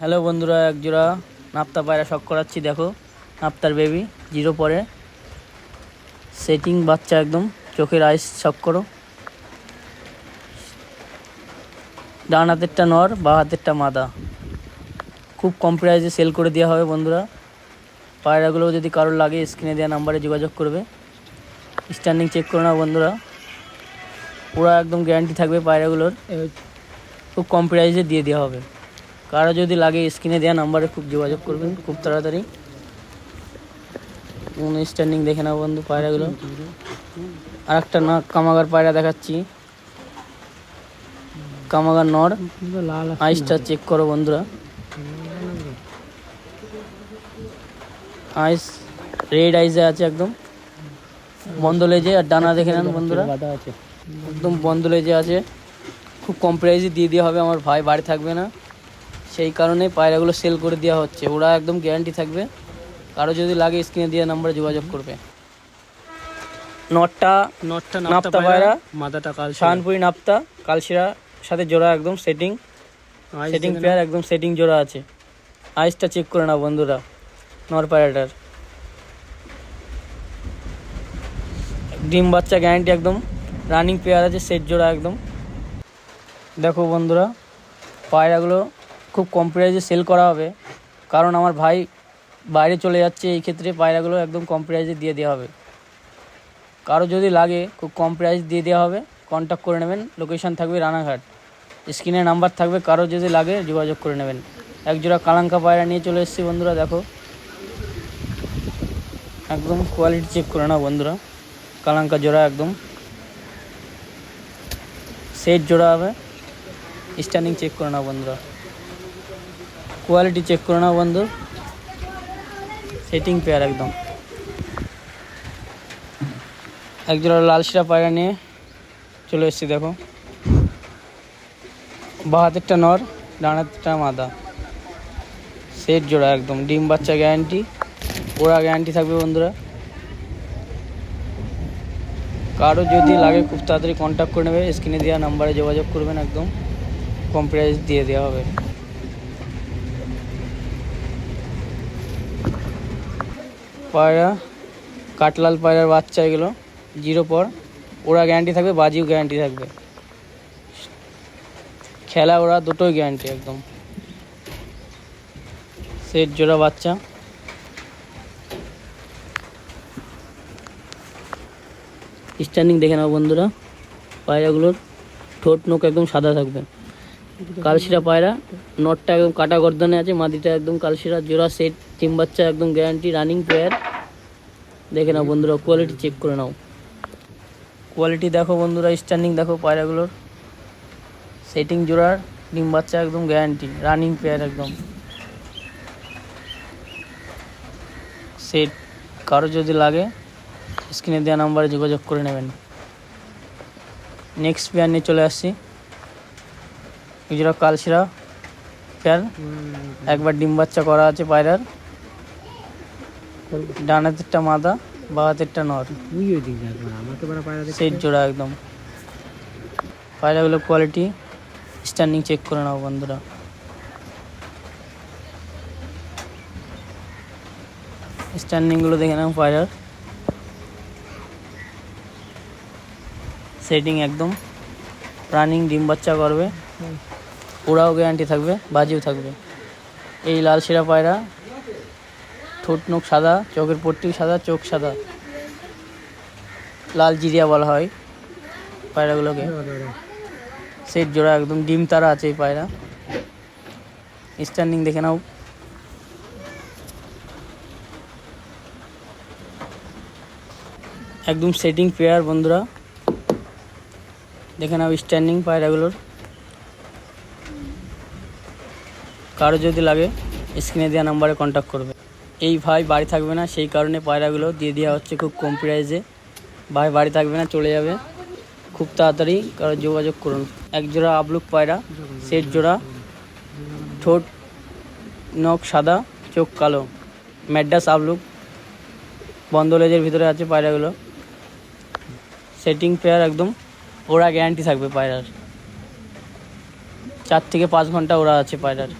Hello বন্ধুরা, এক জোড়া নাপ্তা পায়রা শখ করাচ্ছি, দেখো। নাপ্তার বেবি জিরো পরে। সেটিং বাচ্চা একদম, চোখের আইস শখ করো। ডান হাতেরটা নর, বা হাতেরটা মাদা। খুব কম প্রাইসে সেল করে দেওয়া হবে বন্ধুরা। পায়রাগুলো যদি কারোর লাগে স্ক্রিনে দেওয়া নাম্বারে যোগাযোগ করবে। স্ট্যান্ডিং চেক করে নাও বন্ধুরা। পুরো একদম গ্যারান্টি থাকবে পায়রাগুলোর। খুব কম প্রাইসে দিয়ে দেওয়া হবে। কারও যদি লাগে স্ক্রিনে দেওয়া নাম্বারে খুব যোগাযোগ করবেন, খুব তাড়াতাড়ি। স্ট্যান্ডিং দেখে নাও বন্ধু পায়রাগুলো। আর একটা না, কামাগার পায়রা দেখাচ্ছি। কামাগার নর। আইসটা চেক করো বন্ধুরা। আইস রেড আইসে আছে একদম। বন্ধ লেজে আর ডানা দেখে নেন বন্ধুরা। একদম বন্ধ লেজে আছে। খুব কম প্রাইসে দিয়ে দেওয়া হবে, আমার ভাই বাড়ি থাকবে না। সেই কারণে পায়রাগুলো সেল করে দেওয়া হচ্ছে। ওরা একদম গ্যারান্টি থাকবে। কারও যদি লাগে স্ক্রিনে দেওয়া নাম্বারে যোগাযোগ করবে। নটটা নটটা নাপ্তা নাপ্তা পায়রা, মাদাটা কাল শাহানপুরি নাপ্তা কালশিরা সাথে জোড়া একদম সেটিং সেটিং পেয়ার একদম সেটিং জোড়া আছে। আইসটা চেক করে নাও বন্ধুরা নর পায়রাটার। ডিম বাচ্চা গ্যারান্টি একদম। রানিং পেয়ার আছে সেট জোড়া একদম। দেখো বন্ধুরা পায়রাগুলো খুব কম প্রাইসে সেল করা হবে। কারণ আমার ভাই বাইরে চলে যাচ্ছে, এই ক্ষেত্রে পায়রাগুলো একদম কম প্রাইসে দিয়ে দেওয়া হবে। কারও যদি লাগে, খুব কম প্রাইস দিয়ে দেওয়া হবে কন্ট্যাক্ট করে নেবেন। লোকেশন থাকবে রানাঘাট। স্ক্রিনে নাম্বার থাকবে, কারও যদি লাগে, যোগাযোগ করে নেবেন। এক জোড়া কালাঙ্কা পায়রা নিয়ে চলে এসেছি বন্ধুরা, দেখো। একদম কোয়ালিটি চেক করে নাও বন্ধুরা। কালাঙ্কা জোড়া একদম। সেট জোড়া হবে। স্ট্যান্ডিং চেক করে নাও বন্ধুরা। কোয়ালিটি চেক করে নাও বন্ধু। সেটিং পেয়ার একদম। এক জোড়া লাল শিরা পায়রা নিয়ে চলে এসেছি, দেখো। বা হাতেরটা নর ডান হাতেরটা মাদা। সেট জোড়া একদম। ডিম বাচ্চা গ্যারান্টি ওরা গ্যারান্টি থাকবে বন্ধুরা। কারও যদি লাগে খুব তাড়াতাড়ি কন্ট্যাক্ট করে নেবে স্ক্রিনে দেওয়া নাম্বারে যোগাযোগ করবেন একদম। কম প্রাইস দিয়ে দেওয়া হবে। পায়রা কাটলাল পায়রার বাচ্চা এগুলো, জিরো পর। ওরা গ্যারান্টি থাকবে, বাজিও গ্যারান্টি থাকবে। খেলা ওরা দুটোই গ্যারান্টি একদম। সেট জোড়া বাচ্চা। স্ট্যান্ডিং দেখে নাও বন্ধুরা, পায়রাগুলোর ঠোঁট নোক একদম সাদা থাকবে। কালশিরা পায়রা, নটটা একদম কাটা গর্দনে আছে মাদিটা একদম কালশিরা, জোড়া সেট টিম বাচ্চা একদম গ্যারান্টি রানিং পেয়ার দেখে নাও বন্ধুরা কোয়ালিটি চেক করে নাও। কোয়ালিটি দেখো বন্ধুরা স্ট্যান্ডিং দেখো পায়রাগুলোর। সেটিং জোড়ার ডিম বাচ্চা একদম গ্যারান্টি রানিং পেয়ার একদম। সেট কারও যদি লাগে স্ক্রিনে দেওয়া নাম্বারে যোগাযোগ করে নেবেন। নেক্সট পেয়ার নিয়ে চলে আসছি। এছাড়া কালশিরা পেয়ার একবার ডিম বাচ্চা করা আছে পায়রার। ডান হাতেরটা মাদা বা হাতেরটা নর। সেট জোড়া একদম। পায়রাগুলোর কোয়ালিটি স্ট্যান্ডিং চেক করে নাও বন্ধুরা। স্ট্যান্ডিংগুলো দেখে নাও পায়রার। সেটিং একদম। রানিং ডিম বাচ্চা করবে। ওরাও গ্যারান্টি থাকবে, বাজিও থাকবে। এই লাল শিরা পায়রা, ঠোঁট নোক সাদা, চোখের পট্টি সাদা, চোখ সাদা। লাল জিরিয়া বলা হয় পায়রাগুলোকে। সেট জোড়া একদম ডিম তারা আছে এই পায়রা। স্ট্যান্ডিং দেখে নাও। একদম সেটিং পেয়ার বন্ধুরা। দেখে নাও স্ট্যান্ডিং পায়রাগুলোর। কারও যদি লাগে স্ক্রিনে দেওয়া নাম্বারে কন্ট্যাক্ট করবে। এই ভাই বাড়ি থাকবে না, সেই কারণে পায়রাগুলো দিয়ে দেওয়া হচ্ছে খুব কম প্রাইসে ভাই বাড়ি থাকবে না, চলে যাবে। খুব তাড়াতাড়ি কারও যোগাযোগ করুন। এক জোড়া আবলুক পায়রা সেট জোড়া, ঠোঁট, নখ সাদা, চোখ কালো ম্যাডাস আবলুক। বন্ধ লেজের ভিতরে আছে পায়রাগুলো। সেটিং পেয়ার একদম, ওরা গ্যারান্টি থাকবে পায়রার। চার থেকে পাঁচ ঘণ্টা ওরা আছে পায়রার।